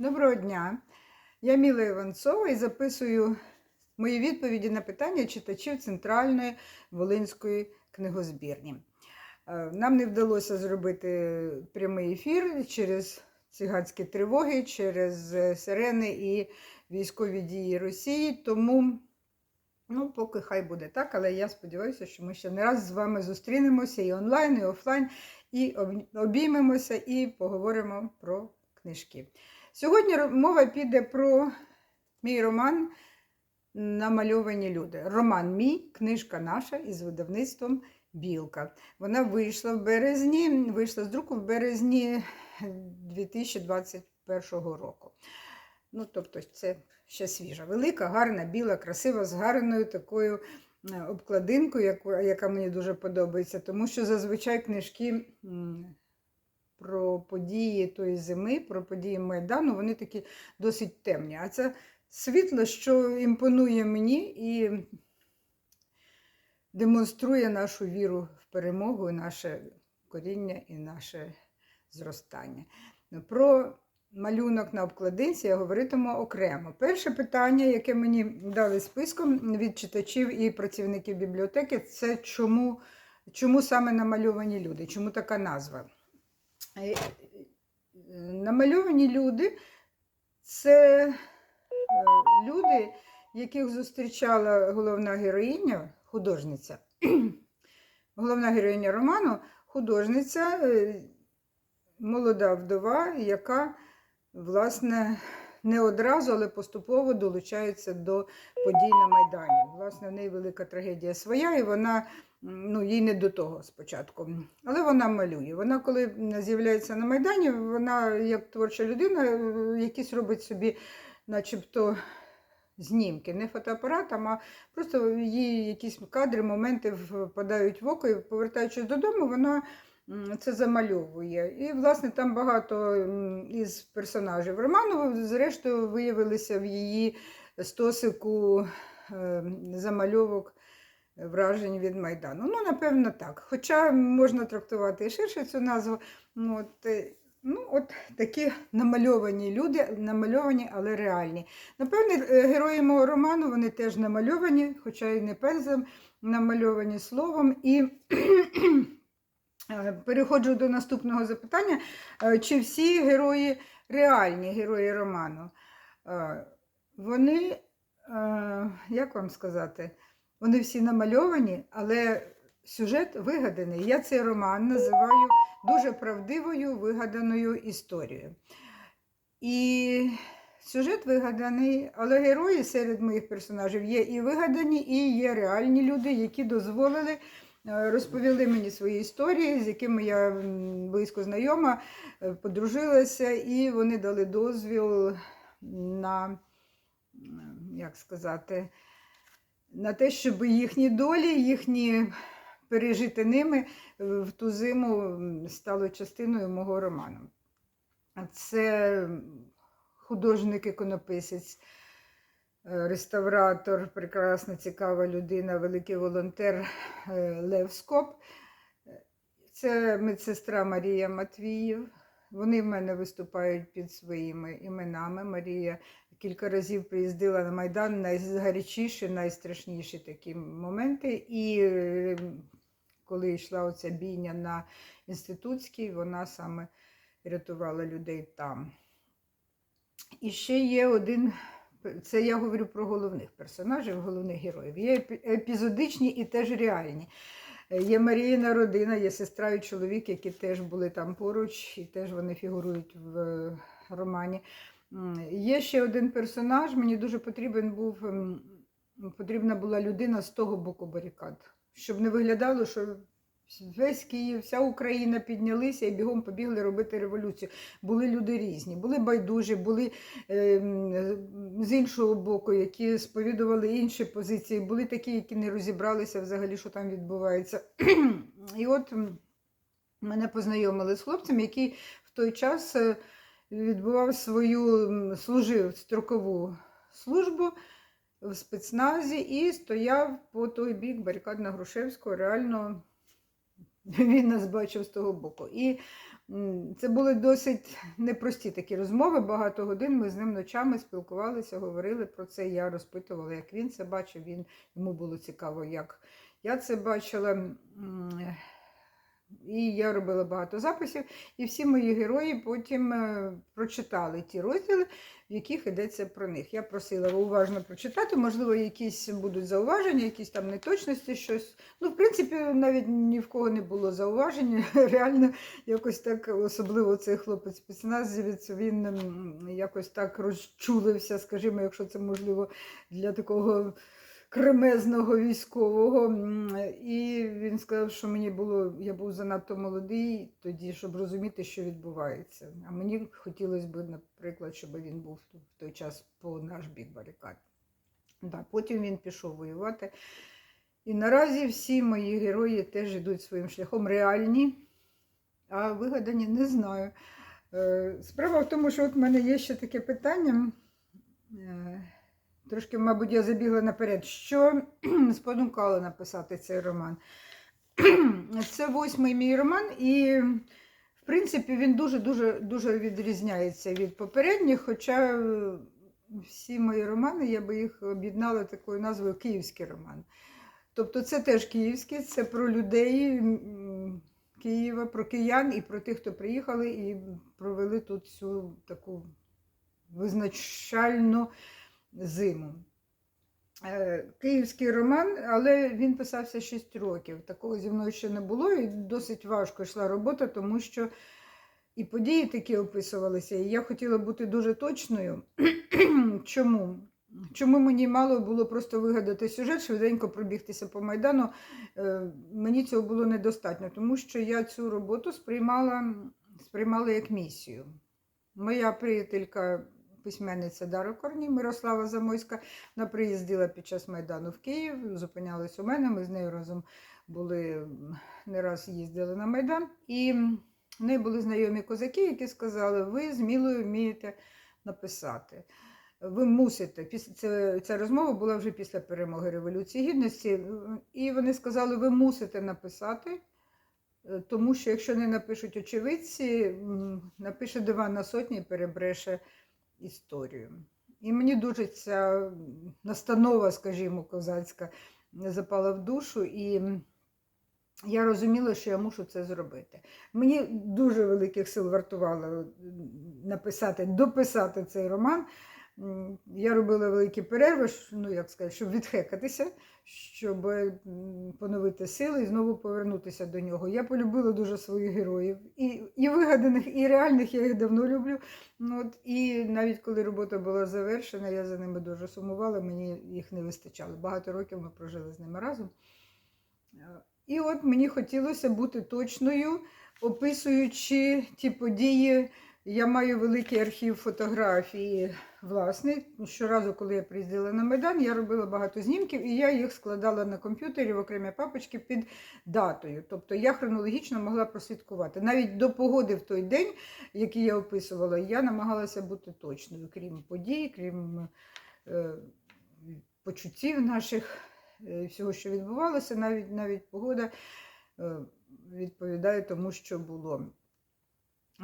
Доброго дня! Я Міла Іванцова і записую мої відповіді на питання читачів Центральної Волинської книгозбірні. Е, Нам не вдалося зробити прямий ефір через циганські тривоги, через е, сирени і військові дії Росії, тому ну, поки хай буде так, але я сподіваюся, що ми ще не раз з вами зустрінемося і онлайн, і офлайн, і обіймемося і поговоримо про книжки. Сьогодні мова піде про мій роман Намальовані люди. Роман мій, книжка наша із видавництвом Білка. Вона вийшла в березні, вийшла з друку в березні 2021 року. Ну, тобто, це ще свіжа, велика, гарна, біла, красива, з гарною такою е, обкладинкою, яка мені дуже подобається, тому що зазвичай книжки про події тої зими, про події Майдану, вони такі досить темні. А це світло, що імпонує мені і демонструє нашу віру в перемогу, наше коріння і наше зростання. Про малюнок на обкладинці я говоритиму окремо. Перше питання, яке мені дали списком від читачів і працівників бібліотеки, це чому, чому саме намальовані люди, чому така назва? Е, Намальовані люди це е, люди, яких зустрічала головна героїня, художниця. Головна героїня роману художниця, е, молода вдова, яка, власне, не одразу, але поступово долучається до подій на Майдані. Власне, в неї велика трагедія своя, і вона ну, їй не до того спочатку. Але вона малює. Вона, коли з'являється на Майдані, вона, як творча людина, е, якісь робить собі, начебто, знімки, не фотоапаратом, а просто їй якісь кадри, моменти впадають в око, і повертаючись додому, вона це замальовує. І, власне, там багато із персонажів роману, зрештою, виявилися в її стосику е, замальовок вражень від Майдану. Ну, напевно, так. Хоча можна трактувати і ширше цю назву. Ну, От, е, ну, от такі намальовані люди, намальовані, але реальні. Напевне, е, герої мого роману вони теж намальовані, хоча й не пензлем, намальовані словом. І е, переходжу до наступного запитання: чи всі герої реальні герої роману? Вони, як вам сказати, вони всі намальовані, але сюжет вигаданий. Я цей роман називаю дуже правдивою вигаданою історією. І сюжет вигаданий, але герої серед моїх персонажів є і вигадані, і є реальні люди, які дозволили. е, Розповіли мені свої історії, з якими я близько знайома, е, подружилася, і вони дали дозвіл на, як сказати, на те, щоб їхні долі, їхні пережити ними е, в ту зиму стало частиною мого роману. Це художник-іконописець, е, реставратор, прекрасна, цікава людина, великий волонтер е, Лев Скоп. Це медсестра Марія Матвіїв. Вони в мене виступають під своїми іменами. Марія кілька разів приїздила на Майдан найгарячіші, найстрашніші такі моменти. І е, коли йшла оця бійня на інститутській, вона саме рятувала людей там. І ще є один, це я говорю про головних персонажів, головних героїв. Є епізодичні і теж реальні. Є Маріїна родина, є сестра і чоловік, які теж були там поруч, і теж вони фігурують в е, романі. Є ще один персонаж, мені дуже потрібен був, потрібна була людина з того боку барикад, щоб не виглядало, що весь Київ, вся Україна піднялися і бігом побігли робити революцію. Були люди різні, були байдужі, були е, з іншого боку, які сповідували інші позиції, були такі, які не розібралися взагалі, що там відбувається. І от мене познайомили з хлопцем, який в той час е, відбував свою служив строкову службу в спецназі і стояв по той бік барикад на Грушевського. Реально він нас бачив з того боку. І Це були досить непрості такі розмови. Багато годин ми з ним ночами спілкувалися, говорили про це. Я розпитувала, як він це бачив. Він, йому було цікаво, як я це бачила. І я робила багато записів, і всі мої герої потім е, прочитали ті розділи, в яких йдеться про них. Я просила уважно прочитати, можливо, якісь будуть зауваження, якісь там неточності, щось. Ну, в принципі, навіть ні в кого не було зауважень. Реально, якось так, особливо цей хлопець спецназівець, він якось так розчулився, скажімо, якщо це можливо для такого кремезного військового. І він сказав, що мені було, я був занадто молодий тоді, щоб розуміти, що відбувається. А мені хотілося б, наприклад, щоб він був в той час по наш бік барикад. Да, потім він пішов воювати. І наразі всі мої герої теж йдуть своїм шляхом реальні, а вигадані не знаю. Е, Справа в тому, що от в мене є ще таке питання. Трошки, мабуть, я забігла наперед. Що спонукало написати цей роман? Це восьмий мій роман, і, в принципі, він дуже-дуже дуже відрізняється від попередніх, хоча всі мої романи, я би їх об'єднала такою назвою Київський роман. Тобто це теж київський, це про людей Києва, про киян і про тих, хто приїхали і провели тут цю таку визначальну зиму. Е, Київський роман, але він писався 6 років. Такого зі мною ще не було, і досить важко йшла робота, тому що і події такі описувалися. І я хотіла бути дуже точною. Чому? Чому мені мало було просто вигадати сюжет, швиденько пробігтися по Майдану? Е, Мені цього було недостатньо, тому що я цю роботу сприймала, сприймала як місію. Моя приятелька, письменниця Дара Корні, Мирослава Замойська, вона приїздила під час Майдану в Київ, зупинялась у мене. Ми з нею разом були не раз їздили на Майдан. І в неї були знайомі козаки, які сказали, ви з Мілою вмієте написати. Ви мусите. Після ця розмова була вже після перемоги Революції Гідності. І вони сказали, ви мусите написати, е, тому що якщо не напишуть очевидці, напише диван на сотні і перебреше історію. І мені дуже ця настанова, скажімо, козацька запала в душу, і я розуміла, що я мушу це зробити. Мені дуже великих сил вартувало написати, дописати цей роман. Я робила великі перерви, ну як сказати, щоб відхекатися, щоб поновити сили і знову повернутися до нього. Я полюбила дуже своїх героїв. І, і вигаданих, і реальних я їх давно люблю. Ну, От, і навіть коли робота була завершена, я за ними дуже сумувала, мені їх не вистачало. Багато років ми прожили з ними разом. Е, І от мені хотілося бути точною, описуючи ті події. Я маю великий архів фотографій власний. Щоразу, коли я приїздила на Майдан, я робила багато знімків, і я їх складала на комп'ютері в окремі папочки під датою. Тобто я хронологічно могла прослідкувати. Навіть до погоди в той день, який я описувала, я намагалася бути точною, крім подій, крім е, почуттів наших, е, всього, що відбувалося, навіть, навіть погода е, відповідає тому, що було.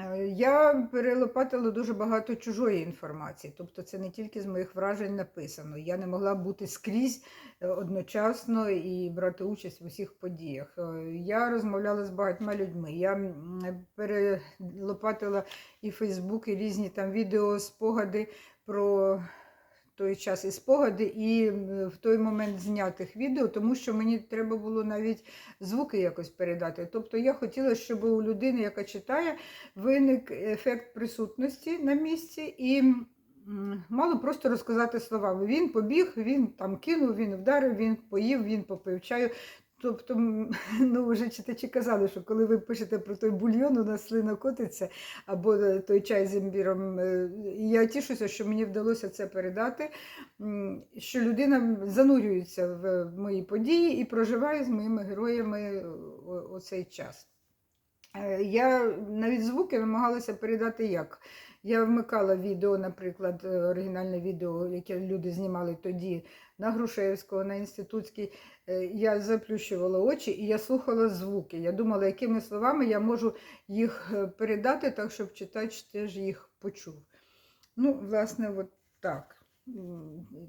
Е, Я перелопатила дуже багато чужої інформації, тобто це не тільки з моїх вражень написано. Я не могла бути скрізь е, одночасно і брати участь в усіх подіях. Е, Я розмовляла з багатьма людьми. Я перелопатила і Фейсбук, і різні там відео, спогади про той час і спогади, і в той момент знятих відео, тому що мені треба було навіть звуки якось передати. Тобто я хотіла, щоб у людини, яка читає, виник ефект присутності на місці і мало просто розказати словами. Він побіг, він там кинув, він вдарив, він поїв, він попив чаю. Тобто, ну вже читачі казали, що коли ви пишете про той бульйон, у нас слина котиться, або е, той чай з імбіром. е, Я тішуся, що мені вдалося це передати, що людина занурюється в мої події і проживає з моїми героями оцей час. Е, Я навіть звуки намагалася передати як. Я вмикала відео, наприклад, е, оригінальне відео, яке люди знімали тоді на Грушевського, на інститутській. Е, Я заплющувала очі і я слухала звуки. Я думала, якими словами я можу їх е, передати так, щоб читач теж їх почув. Ну, власне, от так.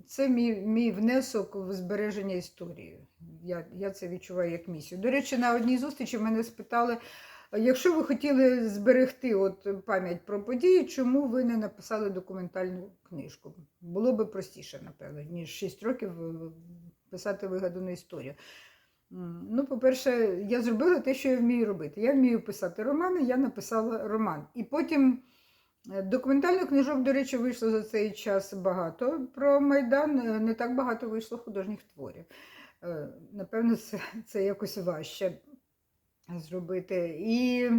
Це мій, мій внесок в збереження історії. Я, я це відчуваю як місію. До речі, на одній зустрічі мене спитали, якщо ви хотіли зберегти от пам'ять про події, чому ви не написали документальну книжку? Було би простіше, напевно, ніж 6 років е, писати вигадану історію. Ну, по-перше, я зробила те, що я вмію робити. Я вмію писати романи, я написала роман. І потім е, документальних книжок, до речі, вийшло за цей час багато про Майдан, е, не так багато вийшло художніх творів. Е, Напевно, це, це якось важче зробити. І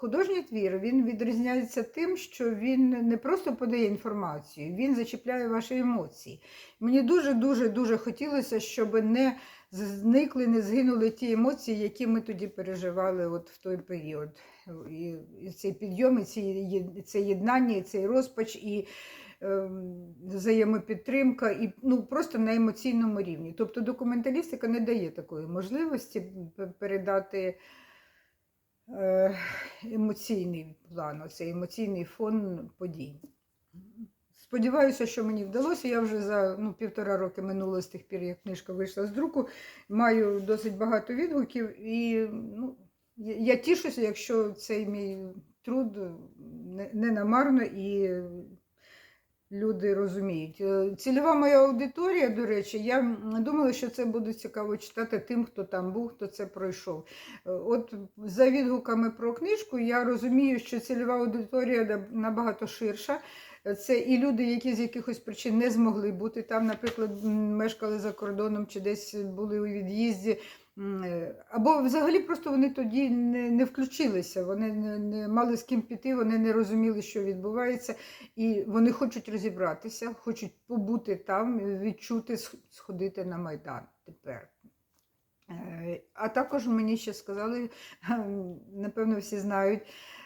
художній твір він відрізняється тим, що він не просто подає інформацію, він зачіпляє ваші емоції. Мені дуже-дуже дуже хотілося, щоб не зникли, не згинули ті емоції, які ми тоді переживали от в той період. І, цей підйом, і це єднання, і цей розпач, і ем, взаємопідтримка, і ну, просто на емоційному рівні. Тобто документалістика не дає такої можливості передати емоційний план, оцей емоційний фон подій. Сподіваюся, що мені вдалося. Я вже за ну, півтора роки минуло з тих пір, як книжка вийшла з друку. Маю досить багато відгуків, і ну, я тішуся, якщо цей мій труд не намарно і люди розуміють. Е, Цільова моя аудиторія, до речі, я думала, що це буде цікаво читати тим, хто там був, хто це пройшов. Е, От за відгуками про книжку я розумію, що цільова аудиторія набагато ширша. Це і люди, які з якихось причин не змогли бути там, наприклад, мешкали за кордоном чи десь були у від'їзді. Е, Або взагалі просто вони тоді не, не включилися, вони не, не мали з ким піти, вони не розуміли, що відбувається, і вони хочуть розібратися, хочуть побути там, відчути, сходити на Майдан тепер. Е, А також мені ще сказали, напевно, всі знають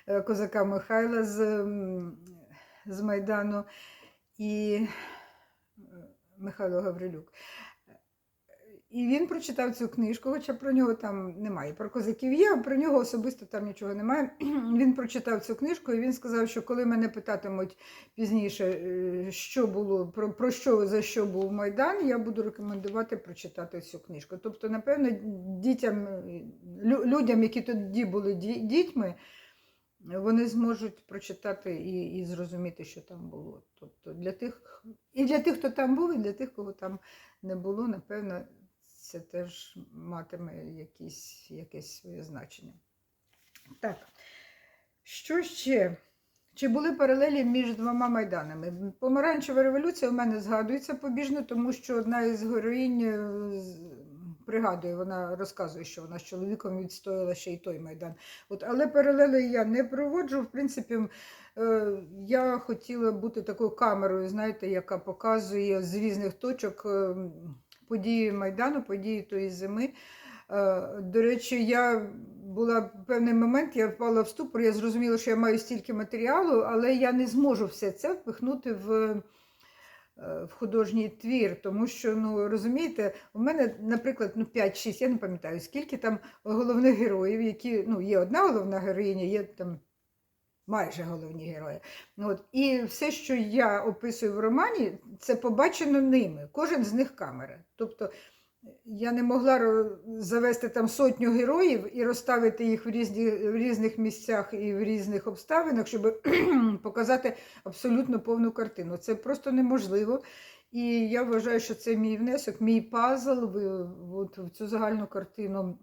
е, козака Михайла з, з Майдану і Михайло Гаврилюк. І він прочитав цю книжку, хоча про нього там немає. Про козаків є, а про нього особисто там нічого немає. Він прочитав цю книжку і він сказав, що коли мене питатимуть пізніше, е, що було, про, про що за що був Майдан, я буду рекомендувати прочитати цю книжку. Тобто, напевно, дітям, людям, які тоді були дітьми, вони зможуть прочитати і, і зрозуміти, що там було. Тобто для тих, і для тих, хто там був, і для тих, кого там не було, напевно, це теж матиме якісь, якесь своє значення. Так, що ще? Чи були паралелі між двома майданами? Помаранчева революція в мене згадується побіжно, тому що одна із героїнь е, пригадує, вона розказує, що вона з чоловіком відстояла ще й той майдан. От, але паралели я не проводжу. В принципі, е, я хотіла бути такою камерою, знаєте, яка показує з різних точок е, події Майдану, події тої зими. Е, До речі, я була в певний момент, я впала в ступор, я зрозуміла, що я маю стільки матеріалу, але я не зможу все це впихнути в, е, в художній твір. Тому що, ну розумієте, у мене, наприклад, ну 5-6, я не пам'ятаю, скільки там головних героїв, які ну, є одна головна героїня, є там майже головні герої. От. І все, що я описую в романі, це побачено ними. Кожен з них камера. Тобто я не могла завести там сотню героїв і розставити їх в, різні, в різних місцях і в різних обставинах, щоб показати абсолютно повну картину. Це просто неможливо. І я вважаю, що це мій внесок, мій пазл в, в, в цю загальну картину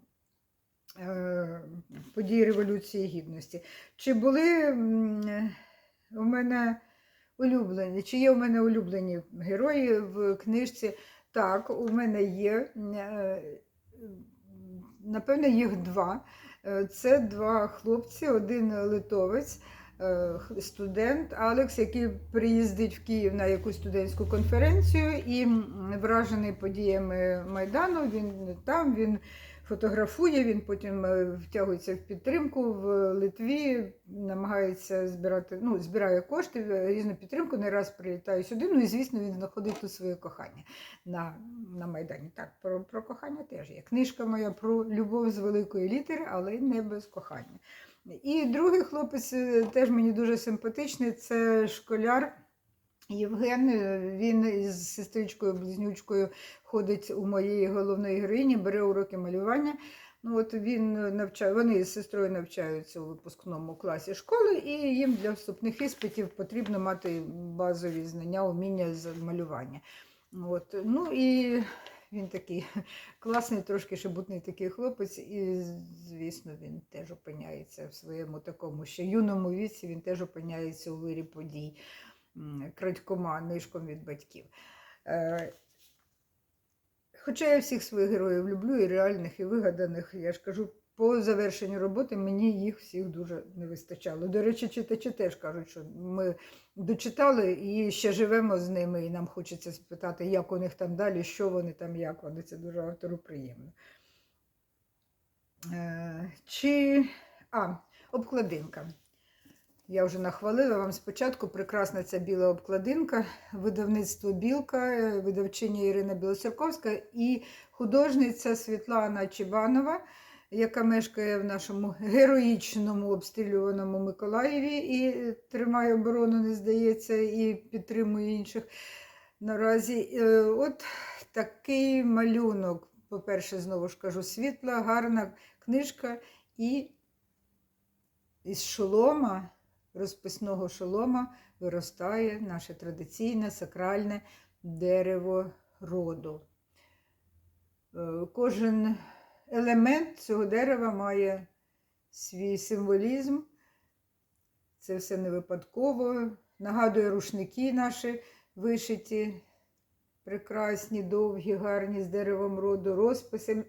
подій Революції Гідності. Чи були у мене улюблені, чи є у мене улюблені герої в книжці? Так, у мене є. Е, Напевно, їх два. Е, Це два хлопці, один литовець, е, студент Алекс, який приїздить в Київ на якусь студентську конференцію і вражений подіями Майдану. Він там, він фотографує, він потім е, втягується в підтримку в Литві, намагається збирати, ну, збирає кошти, е, різну підтримку, не раз прилітає сюди. Ну і звісно, він знаходить тут своє кохання на, на Майдані. Так, про, про кохання теж є. Книжка моя про любов з великої літери, але не без кохання. І другий хлопець е, теж мені дуже симпатичний, це школяр. Євген, е, він із сестричкою близнючкою ходить у моєї головної героїні, бере уроки малювання. Ну, от він навчає, вони з сестрою навчаються у випускному класі школи, і їм для вступних іспитів потрібно мати базові знання, уміння з малювання. От. Ну і він такий класний, трошки шебутний такий хлопець, і, звісно, він теж опиняється в своєму такому ще юному віці, він теж опиняється у вирі подій крадькома, нишком від батьків. Е, Хоча я всіх своїх героїв люблю, і реальних, і вигаданих, я ж кажу, по завершенню роботи мені їх всіх дуже не вистачало. До речі, читачі теж кажуть, що ми дочитали і ще живемо з ними, і нам хочеться спитати, як у них там далі, що вони там, як вони. Це дуже автору приємно. Е, Чи. А, обкладинка. Я вже нахвалила вам спочатку прекрасна ця біла обкладинка, видавництво Білка, е, видавчиня Ірина Білоцерковська і художниця Світлана Чебанова, яка мешкає в нашому героїчному обстрілюваному Миколаєві і тримає оборону, не здається, і підтримує інших. Наразі Е, от такий малюнок. По-перше, знову ж кажу, світла, гарна книжка і із шолома розписного шолома виростає наше традиційне сакральне дерево роду. Е, Кожен елемент цього дерева має свій символізм. Це все не випадково. Нагадує рушники наші вишиті, прекрасні, довгі, гарні з деревом роду, розписи.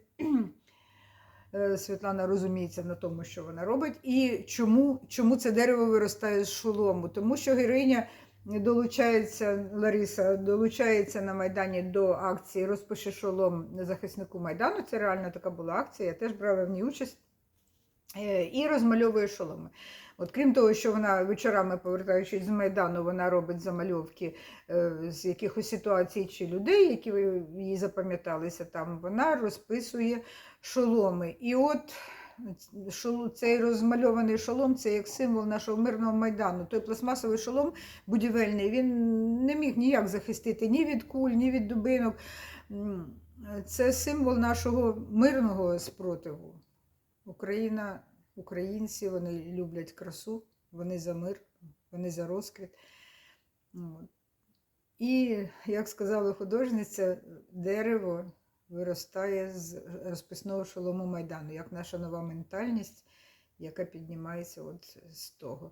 Е, Світлана розуміється на тому, що вона робить. І чому, чому це дерево виростає з шолому? Тому що героїня долучається, Лариса долучається на Майдані до акції Розпиши шолом захиснику Майдану. Це реально така була акція, я теж брала в ній участь. Е, І розмальовує шоломи. От крім того, що вона вечорами, повертаючись з Майдану, вона робить замальовки е, з якихось ситуацій чи людей, які їй запам'яталися там, вона розписує шоломи. І от цей розмальований шолом це як символ нашого мирного майдану. Той пластмасовий шолом будівельний він не міг ніяк захистити ні від куль, ні від дубинок. Це символ нашого мирного спротиву. Україна, українці, вони люблять красу, вони за мир, вони за розквіт. І, як сказала художниця, дерево виростає з розписного шолому Майдану, як наша нова ментальність, яка піднімається от з того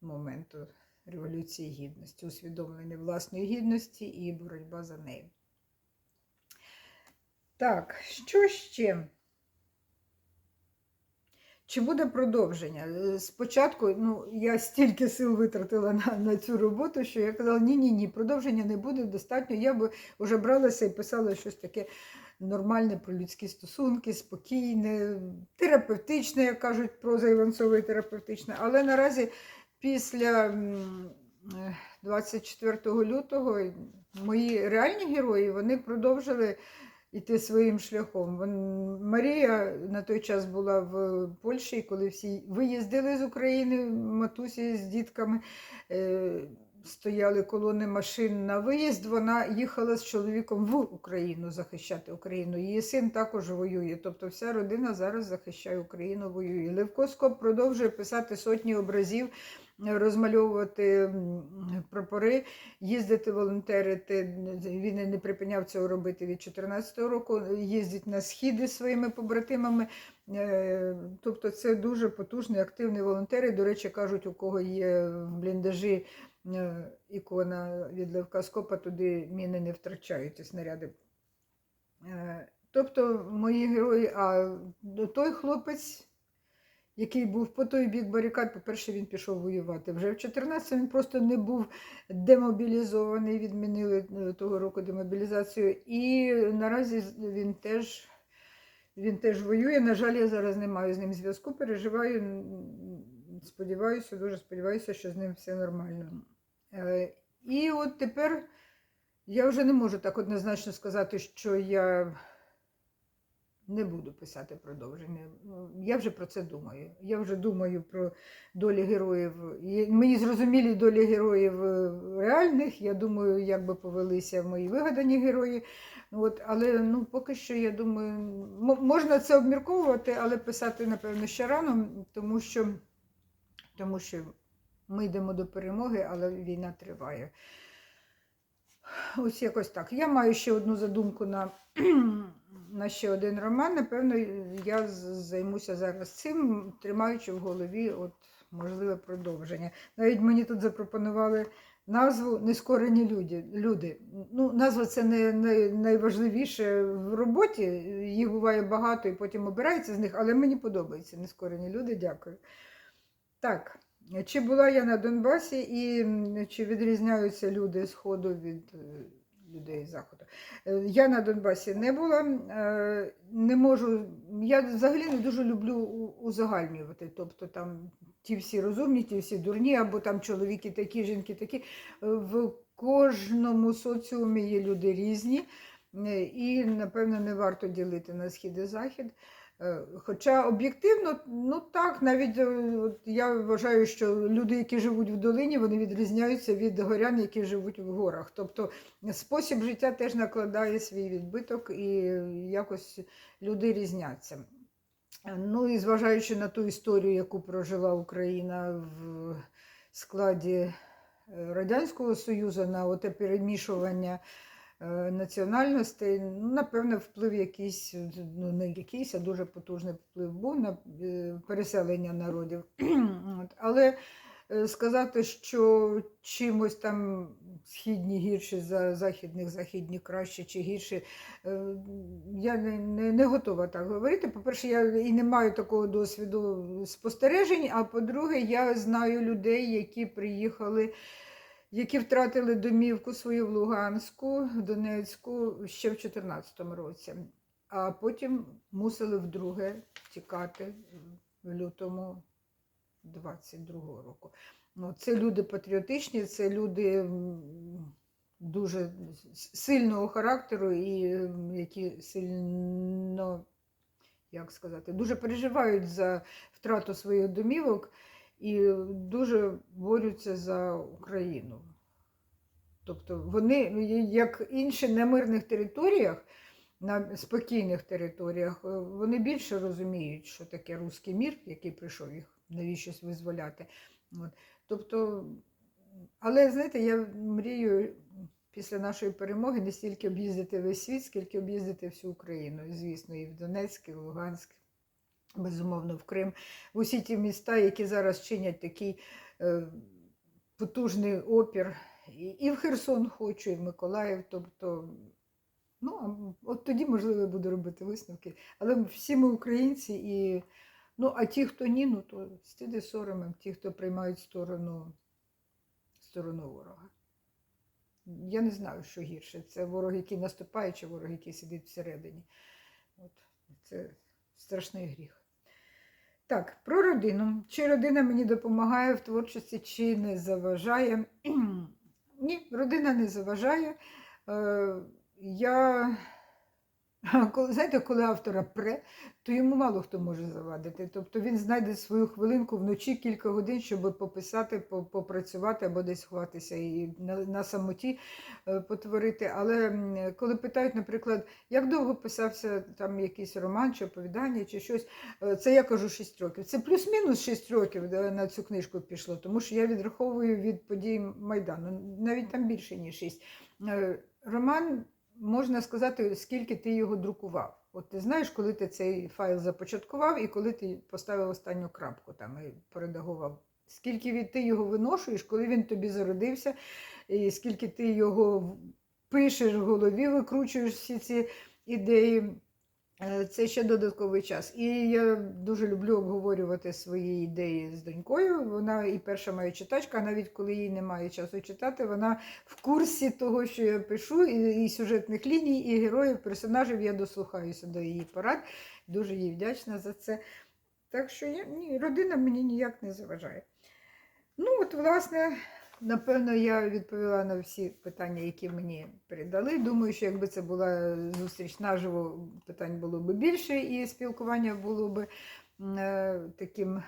моменту Революції Гідності, усвідомлення власної гідності і боротьба за нею. Так, що ще? Чи буде продовження? Спочатку ну, я стільки сил витратила на, на цю роботу, що я казала, ні-ні, ні, продовження не буде достатньо. Я би вже бралася і писала щось таке нормальне про людські стосунки, спокійне, терапевтичне, як кажуть, проза Іванцова терапевтичне. Але наразі після е, 24 лютого мої реальні герої вони продовжили йти своїм шляхом. Марія на той час була в Польщі, коли всі виїздили з України, матусі з дітками. Стояли колони машин на виїзд. Вона їхала з чоловіком в Україну захищати Україну. Її син також воює. Тобто вся родина зараз захищає Україну, воює. Левко Скоп продовжує писати сотні образів, розмальовувати прапори, їздити волонтерити. Він не припиняв цього робити від 2014 року. Їздить на східи зі своїми побратимами. Е, Тобто це дуже потужний, активний волонтер. І, до речі, кажуть, у кого є в бліндажі ікона від Левка Скопа, туди міни не втрачають і снаряди. Е, Тобто мої герої, а той хлопець, який був по той бік барикад, по-перше, він пішов воювати. Вже в 14 він просто не був демобілізований, відмінили е, того року демобілізацію. І наразі він теж Він теж воює. На жаль, я зараз не маю з ним зв'язку. Переживаю. Сподіваюся, дуже сподіваюся, що з ним все нормально. Е, І от тепер я вже не можу так однозначно сказати, що я не буду писати продовження. Ну, Я вже про це думаю. Я вже думаю про долі героїв. Мені зрозумілі долі героїв е, реальних. Я думаю, як би повелися мої вигадані герої. От, але ну, поки що я думаю, можна це обмірковувати, але писати, напевно, ще рано, тому що, тому що ми йдемо до перемоги, але війна триває. Ось якось так. Я маю ще одну задумку на, на ще один роман. Напевно, я займуся зараз цим, тримаючи в голові от, можливе продовження. Навіть мені тут запропонували назву Нескорені люди. люди. Ну, назва це не, найважливіше в роботі. Їх буває багато і потім обирається з них, але мені подобається Нескорені люди. Дякую. Так. Чи була я на Донбасі і чи відрізняються люди Сходу від е, людей Заходу? Е, Я на Донбасі не була, е, не можу. Я взагалі не дуже люблю узагальнювати. Тобто там ті всі розумні, ті всі дурні, або там чоловіки такі, жінки такі. В кожному соціумі є люди різні, і, напевно, не варто ділити на схід і захід. Е, Хоча об'єктивно, ну так, навіть е, от я вважаю, що люди, які живуть в долині, вони відрізняються від горян, які живуть в горах. Тобто спосіб життя теж накладає свій відбиток і якось люди різняться. Ну і зважаючи на ту історію, яку прожила Україна в складі е, Радянського Союзу, на оте перемішування національностей, ну, напевно, вплив якийсь, ну не якийсь, а дуже потужний вплив був на е, переселення народів. От. Але е, сказати, що чимось там східні гірші за західних, західні краще чи гірші, е, я не, не, не готова так говорити. По-перше, я і не маю такого досвіду спостережень, а по-друге, я знаю людей, які приїхали які втратили домівку свою в Луганську, в Донецьку ще в 2014 році, а потім мусили вдруге тікати в лютому 22-го року. Ну, це люди патріотичні, це люди дуже сильного характеру і які сильно, як сказати, дуже переживають за втрату своїх домівок і дуже борються за Україну. Тобто вони, як інші на мирних територіях, на спокійних територіях, е, вони більше розуміють, що таке руський мір, який прийшов їх навіщось визволяти. От. Тобто, але знаєте, я мрію після нашої перемоги не стільки об'їздити весь світ, скільки об'їздити всю Україну. Звісно, і в Донецьк, і в Луганськ, безумовно, в Крим. В усі ті міста, які зараз чинять такий е, потужний опір. І, в Херсон хочу, і в Миколаїв. Тобто, ну, от тоді, можливо, я буду робити висновки. Але всі ми українці, і, ну, а ті, хто ні, ну то стиди соромом, ті, хто приймають сторону, сторону ворога. Я не знаю, що гірше. Це ворог, який наступає, чи ворог, який сидить всередині. От, це страшний гріх. Так, про родину. Чи родина мені допомагає в творчості, чи не заважає? Ні, родина не заважає. Е, я, коли, знаєте, коли автора пре, то йому мало хто може завадити. Тобто він знайде свою хвилинку вночі кілька годин, щоб пописати, попрацювати або десь ховатися і на, на самоті е, потворити. Але коли питають, наприклад, як довго писався там якийсь роман чи оповідання, чи щось, е, це я кажу 6 років. Це плюс-мінус 6 років на цю книжку пішло, тому що я відраховую від подій Майдану, навіть там більше, ніж 6. Роман, можна сказати, скільки ти його друкував. От ти знаєш, коли ти цей файл започаткував і коли ти поставив останню крапку там і передагував. Скільки ти його виношуєш, коли він тобі зародився, і скільки ти його пишеш в голові, викручуєш всі ці ідеї. Е, Це ще додатковий час. І я дуже люблю обговорювати свої ідеї з донькою. Вона і перша моя читачка, навіть коли їй немає часу читати, вона в курсі того, що я пишу, і, сюжетних ліній, і героїв, персонажів. Я дослухаюся до її порад. Дуже їй вдячна за це. Так що я, ні, родина мені ніяк не заважає. Ну, от, власне, напевно, я відповіла на всі питання, які мені передали. Думаю, що якби це була зустріч наживо, питань було б більше, і спілкування було б е, таким е,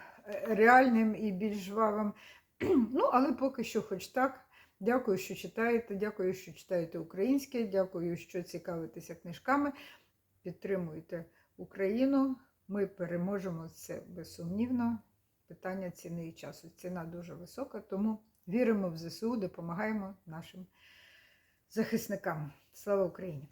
реальним і більш жвавим. Ну, але поки що, хоч так. Дякую, що читаєте. Дякую, що читаєте українське. Дякую, що цікавитеся книжками. Підтримуйте Україну. Ми переможемо це безсумнівно. Питання ціни і часу. Ціна дуже висока, тому віримо в ЗСУ, допомагаємо нашим захисникам. Слава Україні!